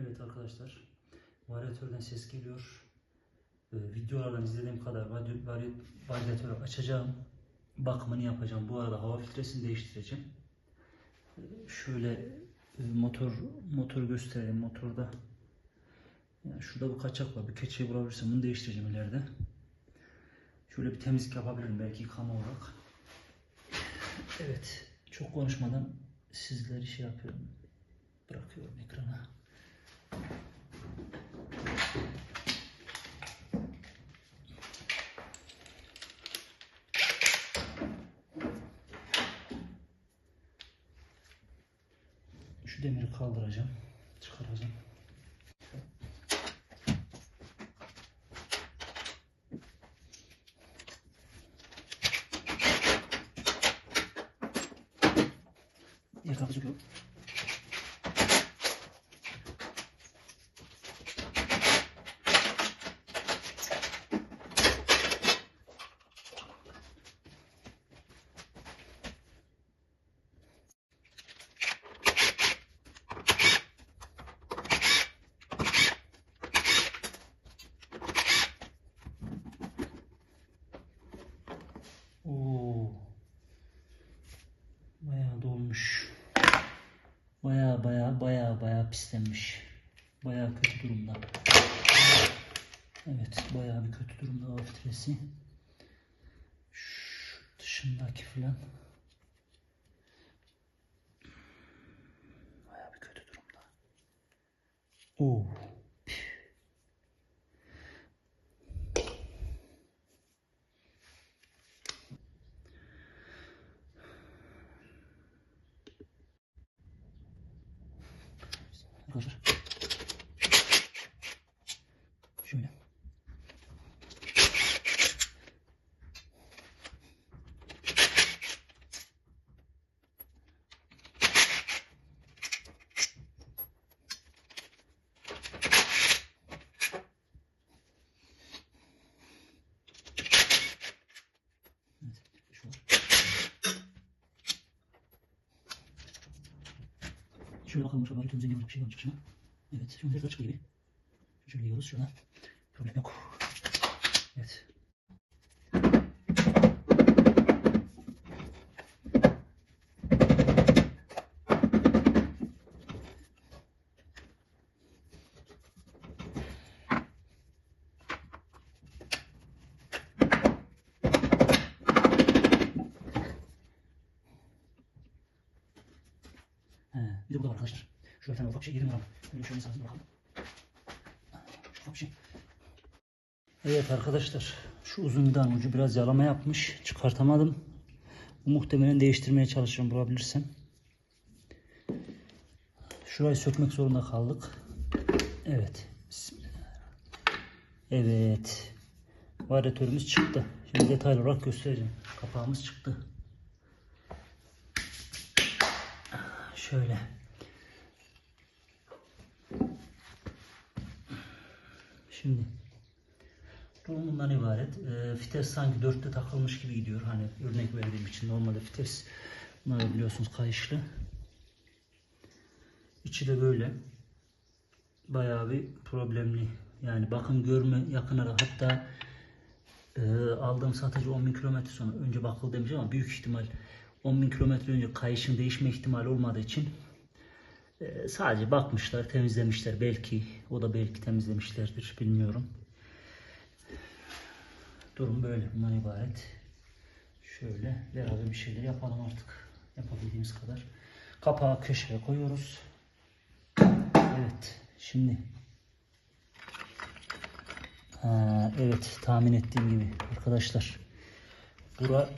Evet arkadaşlar, varyatörden ses geliyor. Ee, videolardan izlediğim kadar varyatörü açacağım. Bakımını yapacağım. Bu arada hava filtresini değiştireceğim. Ee, şöyle motor motor göstereyim. Motorda yani şurada bir kaçak var. Bir keçeyi bulabilirsem bunu değiştireceğim ileride. Şöyle bir temizlik yapabilirim belki yıkama olarak. Evet, çok konuşmadan sizleri şey yapıyorum. Bırakıyorum ekrana. Şu demiri kaldıracağım. Çıkaracağım. Diğer kapı çıkıyor. Oo. Bayağı dolmuş. Bayağı bayağı bayağı bayağı pislenmiş. Bayağı kötü durumda. Evet, bayağı bir kötü durumda hava filtresi. Şu dışındaki filan. Bayağı bir kötü durumda. Oo. Arkadaşlar. Şöyle. Evet, şu var. Şöyle bakalım şöyle temizliğe bir şey olacak şuna. Evet, şu anda çıkıyor. Şöyle yiyoruz şuna. Problem yok. Evet. He, bir de burada var arkadaşlar. Şurada bir tane ufak 20 gram. Böyle şöyle sağına bakalım. Şey. Evet arkadaşlar. Şu uzun vidanın ucu biraz yalama yapmış. Çıkartamadım. Muhtemelen değiştirmeye çalışacağım bulabilirsem. Şurayı sökmek zorunda kaldık. Evet. Evet. Varyatörümüz çıktı. Şimdi detaylı olarak göstereceğim. Kapağımız çıktı. Şöyle. Şimdi durum ibaret. E, fites sanki dörtte takılmış gibi gidiyor. Hani örnek verdiğim için normalde fites bunlar biliyorsunuz kayışlı. İçi de böyle. Bayağı bir problemli. Yani bakım görme yakınlara hatta e, aldığım satıcı 10 bin kilometre sonra önce bakıl demiş ama büyük ihtimal 10 bin kilometre önce kayışın değişme ihtimali olmadığı için e, sadece bakmışlar, temizlemişler. Belki o da belki temizlemişlerdir, bilmiyorum. Durum böyle, bundan ibaret. Şöyle beraber bir şeyler yapalım artık. Yapabildiğimiz kadar. Kapağı köşeye koyuyoruz. Evet, şimdi. Ha, evet, tahmin ettiğim gibi arkadaşlar. Bura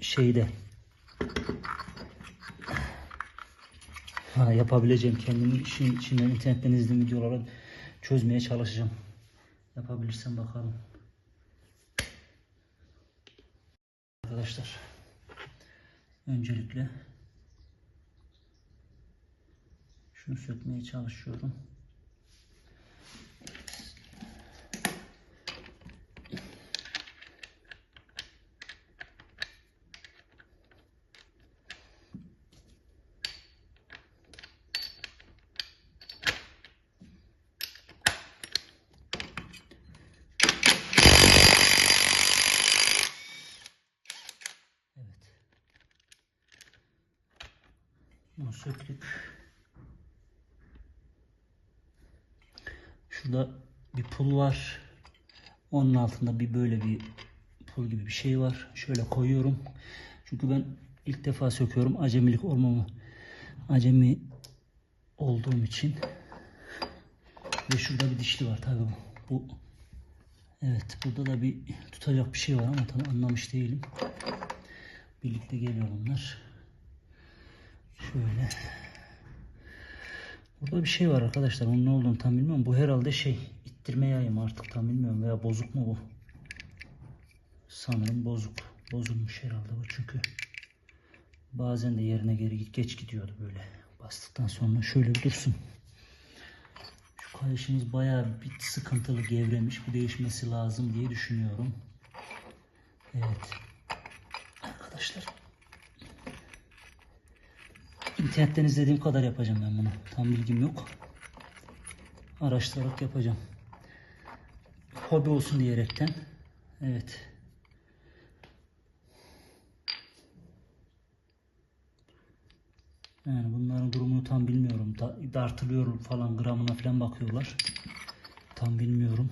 şeyde Ha, yapabileceğim kendim işin içinden internetten izlediğim videoları çözmeye çalışacağım. Yapabilirsem bakalım. Arkadaşlar öncelikle şunu sökmeye çalışıyorum. Söktük. Şurada bir pul var. Onun altında bir böyle bir pul gibi bir şey var. Şöyle koyuyorum. Çünkü ben ilk defa söküyorum. Acemilik olmamı acemi olduğum için. Ve şurada bir dişli var tabii bu. bu. Evet burada da bir tutacak bir şey var ama tam anlamış değilim. Birlikte geliyor bunlar. Şöyle. Burada bir şey var arkadaşlar. Onun ne olduğunu tam bilmiyorum. Bu herhalde şey ittirme yayı mı artık tam bilmiyorum. Veya bozuk mu bu? Sanırım bozuk. Bozulmuş herhalde bu çünkü. Bazen de yerine geri git geç gidiyordu böyle. Bastıktan sonra şöyle bir dursun. Şu kayışımız bayağı bir sıkıntılı gevremiş. Bu değişmesi lazım diye düşünüyorum. Evet. Arkadaşlar. İnternetten izlediğim kadar yapacağım ben bunu. Tam bilgim yok. Araştırarak yapacağım. Hobi olsun diyerekten. Evet. Yani bunların durumunu tam bilmiyorum. Da, dartılıyor falan gramına falan bakıyorlar. Tam bilmiyorum.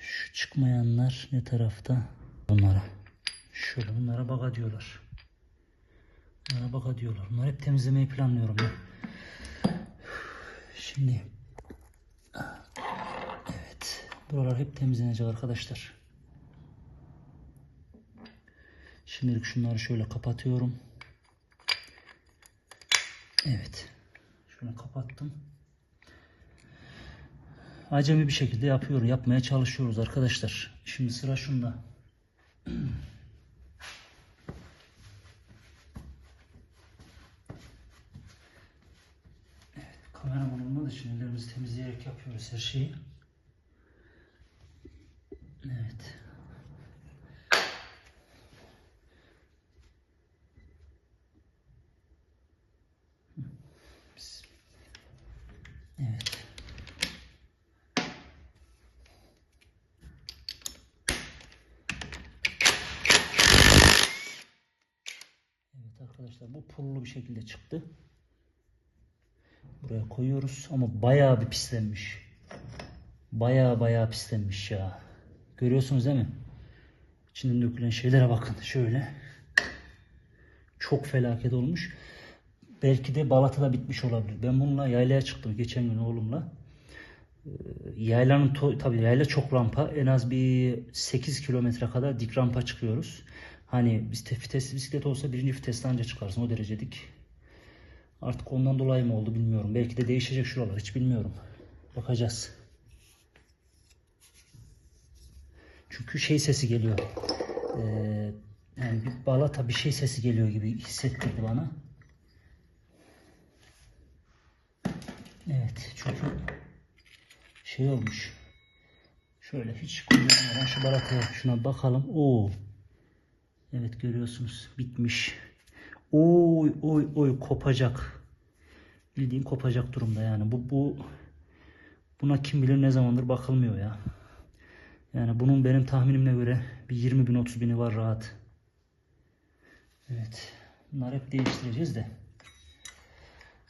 Şu çıkmayanlar ne tarafta? Bunlara. Şöyle bunlara baka diyorlar. Bunlara baka diyorlar. Bunları hep temizlemeyi planlıyorum ben. Şimdi evet buralar hep temizlenecek arkadaşlar. Şimdilik şunları şöyle kapatıyorum. Evet. Şunu kapattım. Acemi bir şekilde yapıyorum. Yapmaya çalışıyoruz arkadaşlar. Şimdi sıra şunda. kameraman olmadığı için ellerimizi temizleyerek yapıyoruz her şeyi. Evet. Evet. Evet arkadaşlar bu pullu bir şekilde çıktı. Buraya koyuyoruz ama bayağı bir pislenmiş. Bayağı bayağı pislenmiş ya. Görüyorsunuz değil mi? İçinden dökülen şeylere bakın şöyle. Çok felaket olmuş. Belki de Balata'da bitmiş olabilir. Ben bununla yaylaya çıktım geçen gün oğlumla. Ee, Yaylanın tabii yayla çok rampa. En az bir 8 kilometre kadar dik rampa çıkıyoruz. Hani biz vitesli bisiklet olsa birinci viteste anca çıkarsın o derece dik. Artık ondan dolayı mı oldu bilmiyorum. Belki de değişecek şuralar hiç bilmiyorum. Bakacağız. Çünkü şey sesi geliyor. Ee, yani bir balata bir şey sesi geliyor gibi hissettirdi bana. Evet çünkü şey olmuş. Şöyle hiç kullanmadan şu balataya şuna bakalım. Oo. Evet görüyorsunuz bitmiş. Oy oy oy kopacak. Bildiğin kopacak durumda yani. Bu bu buna kim bilir ne zamandır bakılmıyor ya. Yani bunun benim tahminimle göre bir 20 bin 30 bini var rahat. Evet. Bunları hep değiştireceğiz de.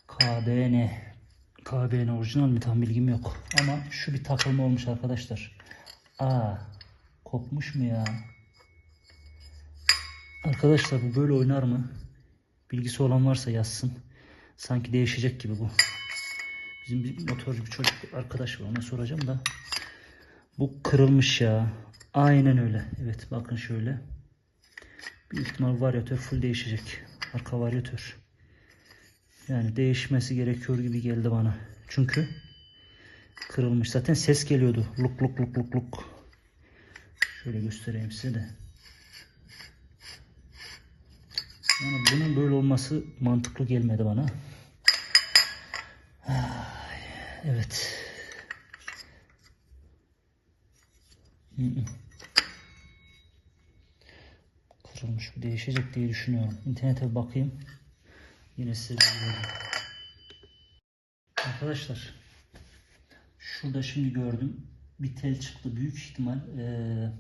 KBN. KBN orijinal mi tam bilgim yok. Ama şu bir takılma olmuş arkadaşlar. Aa, kopmuş mu ya? Arkadaşlar bu böyle oynar mı? Bilgisi olan varsa yazsın. Sanki değişecek gibi bu. Bizim bir motorcu bir çocuk arkadaş var ona soracağım da. Bu kırılmış ya. Aynen öyle. Evet bakın şöyle. Büyük ihtimal varyatör full değişecek. Arka varyatör. Yani değişmesi gerekiyor gibi geldi bana. Çünkü kırılmış. Zaten ses geliyordu. Luk luk luk luk luk. Şöyle göstereyim size de. Yani bunun böyle olması mantıklı gelmedi bana. Evet. Kırılmış bu değişecek diye düşünüyorum. İnternete bir bakayım. Yine size bilgilerim. Arkadaşlar şurada şimdi gördüm bir tel çıktı büyük ihtimal eee,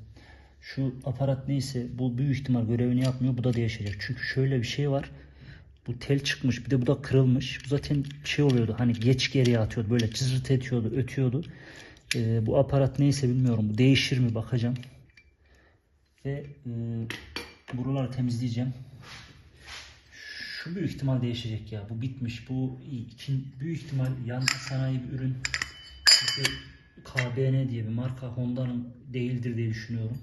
şu aparat neyse bu büyük ihtimal görevini yapmıyor bu da değişecek çünkü şöyle bir şey var Bu tel çıkmış. Bir de bu da kırılmış. Bu zaten şey oluyordu. Hani geç geriye atıyordu. Böyle cızırt ediyordu, ötüyordu. Ee, bu aparat neyse bilmiyorum. Bu değişir mi bakacağım. Ve e, buraları temizleyeceğim. Şu büyük ihtimal değişecek ya. Bu bitmiş. Bu iki, büyük ihtimal yan sanayi bir ürün. KBN diye bir marka Honda'nın değildir diye düşünüyorum.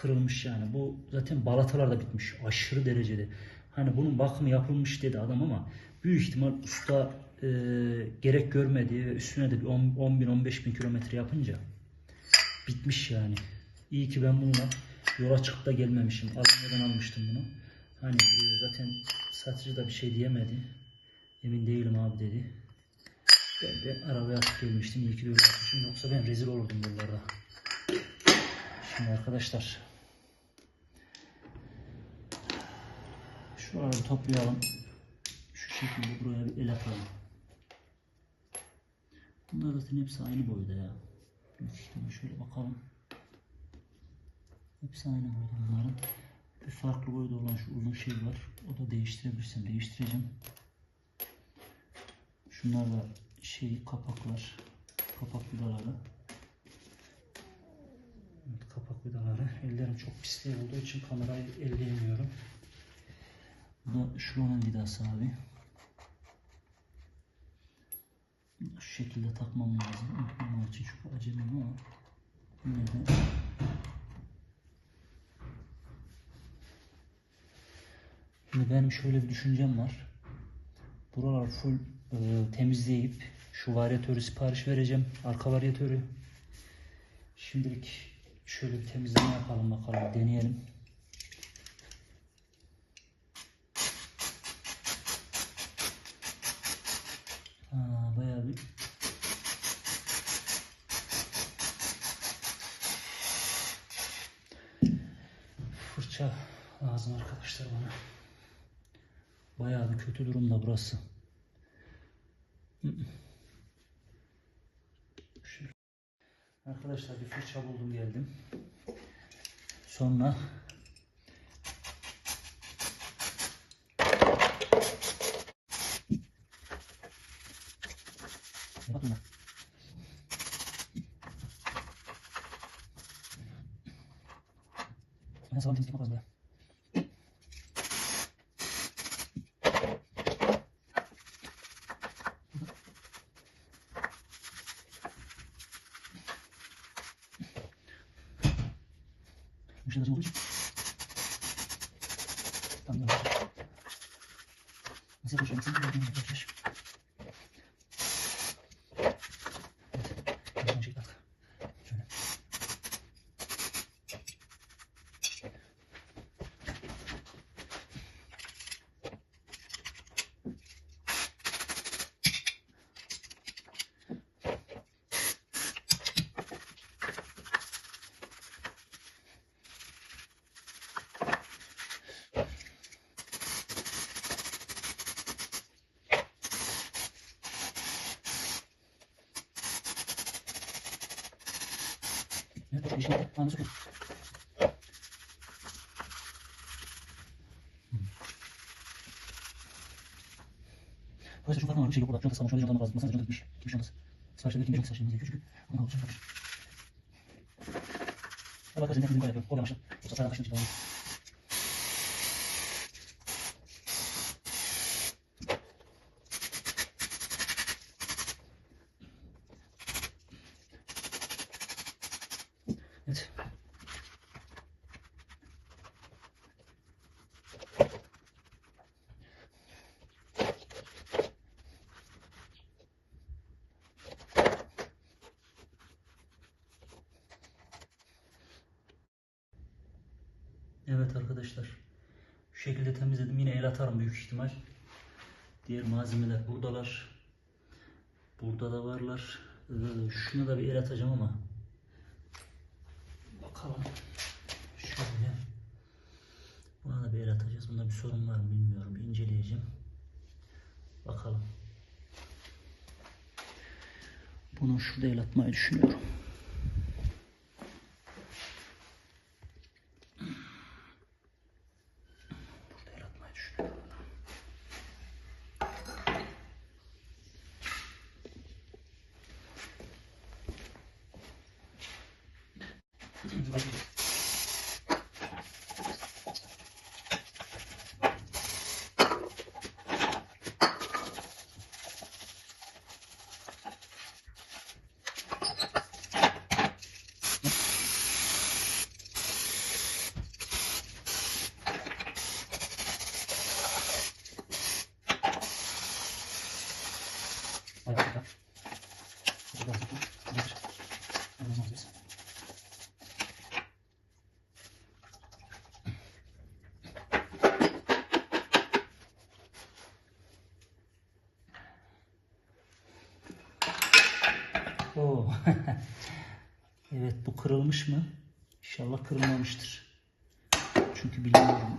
Kırılmış yani. Bu zaten balatalar da bitmiş. Aşırı derecede. Hani bunun bakımı yapılmış dedi adam ama büyük ihtimal usta e, gerek görmedi ve üstüne de bir 10, 10 bin 15 bin kilometre yapınca bitmiş yani. İyi ki ben bununla yola çıkıp da gelmemişim. Almanya'dan almıştım bunu. Hani e, zaten satıcı da bir şey diyemedi. Emin değilim abi dedi. Ben de arabaya atıp gelmiştim. İyi ki de öyle yapmışım. Yoksa ben rezil olurdum yollarda. Şimdi arkadaşlar şuraları toplayalım. Şu şekilde buraya bir el atalım. Bunlar zaten hepsi aynı boyda ya. Şöyle bakalım. Hepsi aynı boyda bunların. Bir farklı boyda olan şu uzun şey var. O da değiştirebilirsem değiştireceğim. Şunlar da şey kapaklar. Kapak vidaları. Evet, kapak vidaları. Ellerim çok pisliği olduğu için kamerayı elleyemiyorum. Bu da şuranın vidası abi. Şu şekilde takmam lazım. Unutmamak için çok acemim ama yine de Şimdi benim şöyle bir düşüncem var. Buralar full e, temizleyip şu varyatörü sipariş vereceğim. Arka varyatörü. Şimdilik şöyle bir temizleme yapalım bakalım. Deneyelim. Ha, bayağı bir fırça lazım arkadaşlar bana. Bayağı bir kötü durumda burası. Arkadaşlar bir fırça buldum geldim. Sonra Bakın bak. Ben sabah temizlik yapmaz böyle. Müşteriler olduğu için. Tamam, yavaş. Nasıl yapacağım? Nasıl yapacağım? Yavaş yavaş. Evet. Buradan çek bak. Şöyle. Evet, anı sokun. Arkadaşlar şu farklı var bir şey yok burada. Çantası var. Şöyle çantam lazım. Masada çanta gitmiş. Kim çantası? Siparişte gitmiş. Çok siparişlerimiz gerekiyor çünkü. Onu arkadaşlar. Hadi arkadaşlar ne kadar yapıyorum. Oradan başla. Yoksa sayıdan kaçını çıkalım. Evet. Evet arkadaşlar. Şu şekilde temizledim. Yine el atarım büyük ihtimal. Diğer malzemeler buradalar. Burada da varlar. Ee, Şuna da bir el atacağım ama Bakalım. Şöyle. Buna da bir el atacağız. Bunda bir sorun var mı bilmiyorum. İnceleyeceğim. Bakalım. Bunu şurada el atmayı düşünüyorum. Biz. Oo. evet bu kırılmış mı? İnşallah kırılmamıştır. Çünkü bilmiyorum.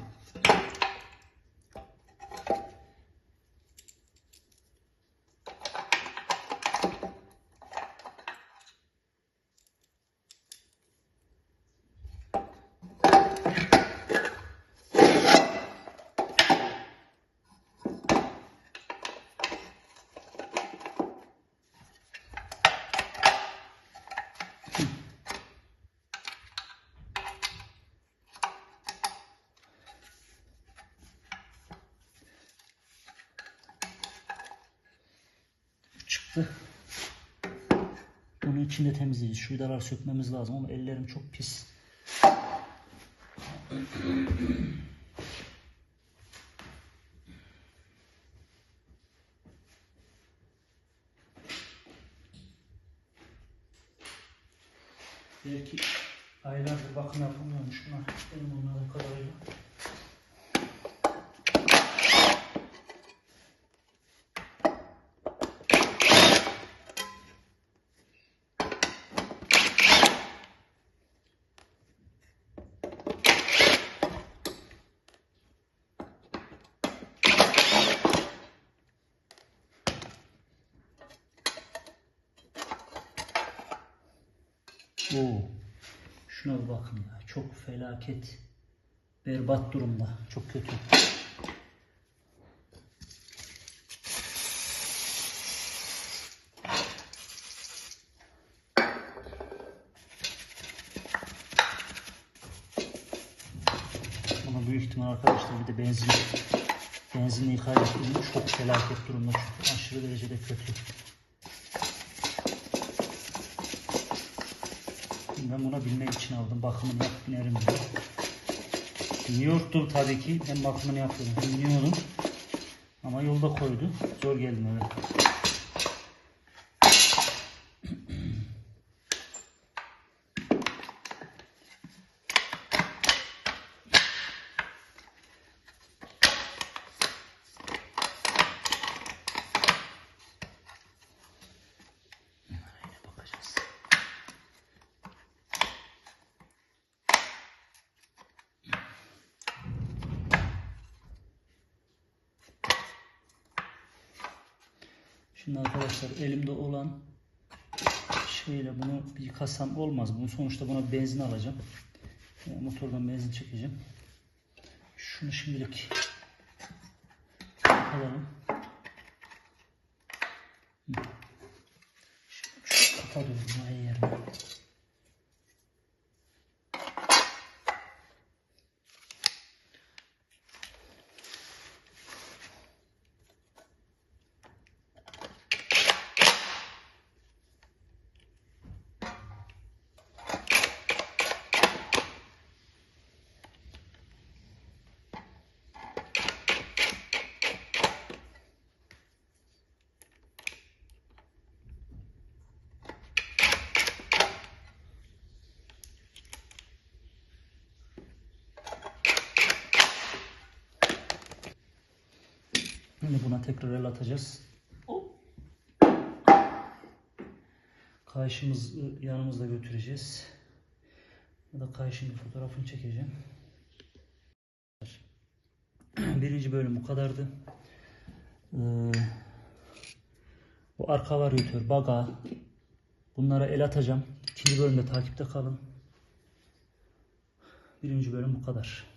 çıktı. Bunu içinde temizleyeceğiz. Şu vidaları sökmemiz lazım ama ellerim çok pis. Belki aylardır bakım yapılmıyormuş buna. Benim anladığım kadarıyla. Oo. Şuna bir bakın ya. Çok felaket. Berbat durumda. Çok kötü. Buna büyük ihtimal arkadaşlar bir de benzin benzinle ikaz ettiğim çok felaket durumda. Çok aşırı derecede kötü. Ben buna bilmek için aldım. Bakımını yap binerim diye. Biliyordum tabii ki. Ben bakımını yapıyorum. Bilmiyordum. Ama yolda koydu. Zor geldim eve. Şimdi arkadaşlar elimde olan şeyle bunu bir yıkasam olmaz. Bunu sonuçta buna benzin alacağım. Yani motordan benzin çekeceğim. Şunu şimdilik alalım. Şu kapatıyorum ay yerine. Şimdi buna tekrar el atacağız. Kayışımızı yanımızda götüreceğiz. Ya da kayışın bir fotoğrafını çekeceğim. Birinci bölüm bu kadardı. Ee, bu arka varyatör, baga. Bunlara el atacağım. İkinci bölümde takipte kalın. Birinci bölüm bu kadar.